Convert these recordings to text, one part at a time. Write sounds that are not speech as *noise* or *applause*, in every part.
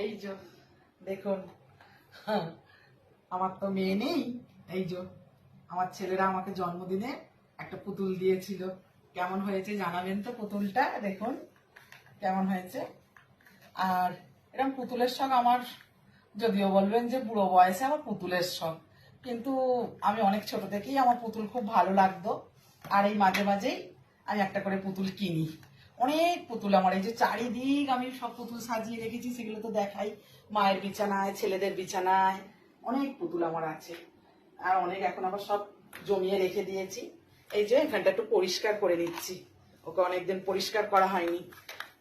এই যে দেখুন। হ্যাঁ, আমার তো মেয়ে নেই। এই যে আমার ছেলেরা আমাকে জন্মদিনে একটা পুতুল দিয়েছিল। কেমন হয়েছে জানাবেন তো পুতুলটা? দেখুন কেমন হয়েছে। আর এরকম পুতুলের শখ আমার যদিও বলবেন যে বুড়ো বয়সে আমার পুতুলের শখ কিন্তু আমি অনেক ছোট থেকেই আমার পুতুল খুব ভালো লাগতো। আর এই মাঝে মাঝেই আমি একটা করে পুতুল কিনি। অনেক পুতুল আমার, এই যে চারিদিক আমি সব পুতুল সাজিয়ে রেখেছি, সেগুলো তো দেখাই। মায়ের বিছানায়, ছেলেদের বিছানায় অনেক পুতুল আমার আছে। আর অনেক এখন আবার সব জমিয়ে রেখে দিয়েছি। এই যে এখানটা একটু পরিষ্কার করে নিচ্ছি। ওকে অনেকদিন পরিষ্কার করা হয়নি।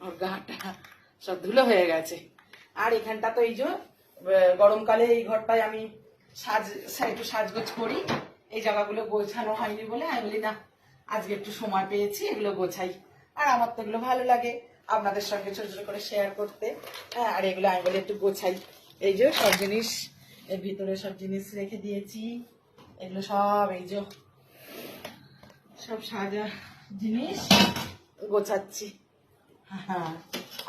ওর গাটা সব ধুলো হয়ে গেছে। আর এখানটা তো এই যে গরমকালে এই ঘরটায় আমি সাজ একটু সাজগোজ করি। এই জায়গাগুলো গোছানো হয়নি বলে আমি না, আজকে একটু সময় পেয়েছি, এগুলো গোছাই। আর আমার তো এগুলো ভালো লাগে। আপনাদের সঙ্গে ছোট ছোট করে শেয়ার করতে। হ্যাঁ আর এগুলো আমি বলে একটু গোছাই। এই যে সব জিনিস, এর ভিতরে সব জিনিস রেখে দিয়েছি। এগুলো সব এই যে সব সাজা জিনিস গোছাচ্ছি। হ্যাঁ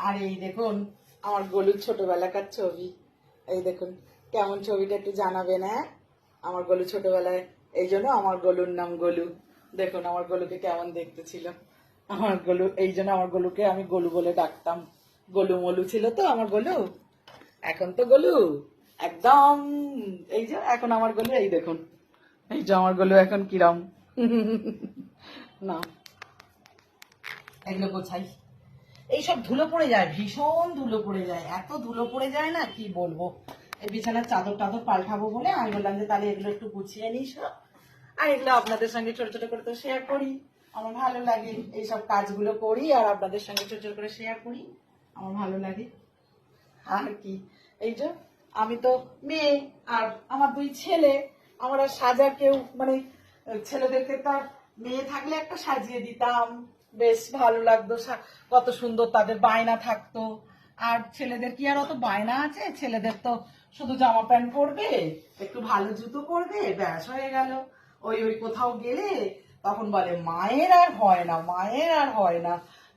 আর এই দেখুন আমার গলুর ছোটবেলাকার ছবি। এই দেখুন, কেমন ছবিটা একটু জানাবেন হ্যাঁ? আমার গলু ছোটবেলায়, এই জন্য আমার গলুর নাম গলু। দেখুন, আমার গলুকে কেমন দেখতে ছিল। আমার গলু, এই জন্য আমার গলুকে আমি গলু বলে ডাকতাম। গলু মলু ছিল তো আমার গলু। এখন তো গলু, একদম। এই যে এখন আমার গলু, এই দেখুন। এই যে আমার গলু এখন কিরম। না। এগুলো গোছাই এইসব ধুলো পড়ে যায়, ভীষণ ধুলো পড়ে যায়। এত ধুলো পড়ে যায় না, কি বলব? এই বিছানার চাদর টাদর পাল্টাবো বলে আমি বললাম যে, তাহলে এগুলো একটু গুছিয়ে নিই সব আর এগুলো আপনাদের সঙ্গে ছোট ছোট করে তো শেয়ার করি। আমার ভালো লাগে এইসব কাজগুলো করি আর আপনাদের সঙ্গে ছোট করে শেয়ার করি। আমার ভালো লাগে। আর কি? এই যে আমি তো মেয়ে আর আমার দুই ছেলে, আমার আর সাজা কেউ মানে ছেলেদেরকে তো আর মেয়ে থাকলে একটা সাজিয়ে দিতাম। বেশ ভালো লাগতো কত সুন্দর তাদের বায়না থাকতো। আর ছেলেদের কি আর অত বায়না আছে? ছেলেদের তো শুধু জামা প্যান্ট পরবে, একটু ভালো জুতো পরবে, ব্যাস হয়ে গেল। ওই ওই কোথাও গেলে তখন বলে, মায়ের আর হয় না, মায়ের আর হয় না।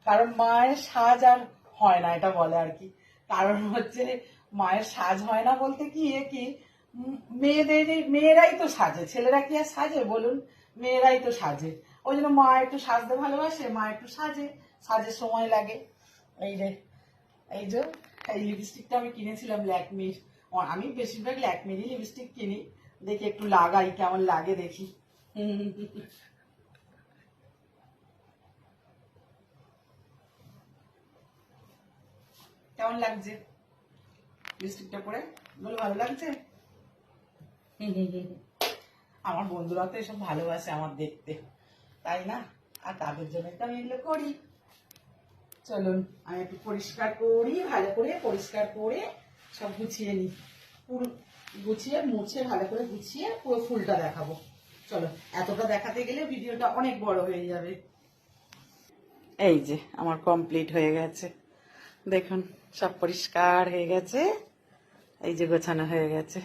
কারণ মায়ের সাজ আর হয় না, এটা বলে আর কি। কারণ হচ্ছে মায়ের সাজ হয় না বলতে কি, এ কি, মেয়েদের, মেয়েরাই তো সাজে, ছেলেরা কি আর সাজে বলুন? মেয়েরাই তো সাজে। ওই জন্য মা একটু সাজতে ভালোবাসে, মা একটু সাজে সাজে সময় লাগে। এই রে এই যে, এই লিপস্টিকটা আমি কিনেছিলাম ল্যাকমির। আমি বেশিরভাগ ল্যাকমিরই লিপস্টিক কিনি। দেখি একটু লাগাই, কেমন লাগে দেখি। *laughs* কেমন লাগছে? লিপস্টিকটা পরে? বলে, ভালো লাগছে? *laughs* আমার বন্ধুরা তো এসব ভালোবাসে আমার দেখতে। তাই না? আর তাদের জন্য তো আমি এগুলো করি। চলুন, আমি একটু পরিষ্কার করি, ভালো করে পরিষ্কার করে সব গুছিয়ে নিই। পুরো গুছিয়ে, মুছে, ভালো করে গুছিয়ে পুরো ফুলটা দেখাবো। চলো, এতটা দেখাতে গেলে ভিডিওটা অনেক বড় হয়ে যাবে। এই যে, আমার কমপ্লিট হয়ে গেছে। দেখুন, সব পরিষ্কার হয়ে গেছে। এই যে গোছানো হয়ে গেছে।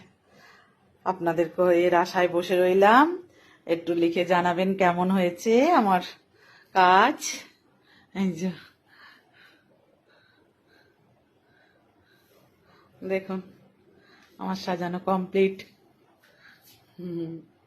আপনাদেরকে এর আশায় বসে রইলাম। একটু লিখে জানাবেন কেমন হয়েছে আমার কাজ। এই যে। দেখুন, আমার সাজানো কমপ্লিট হুম।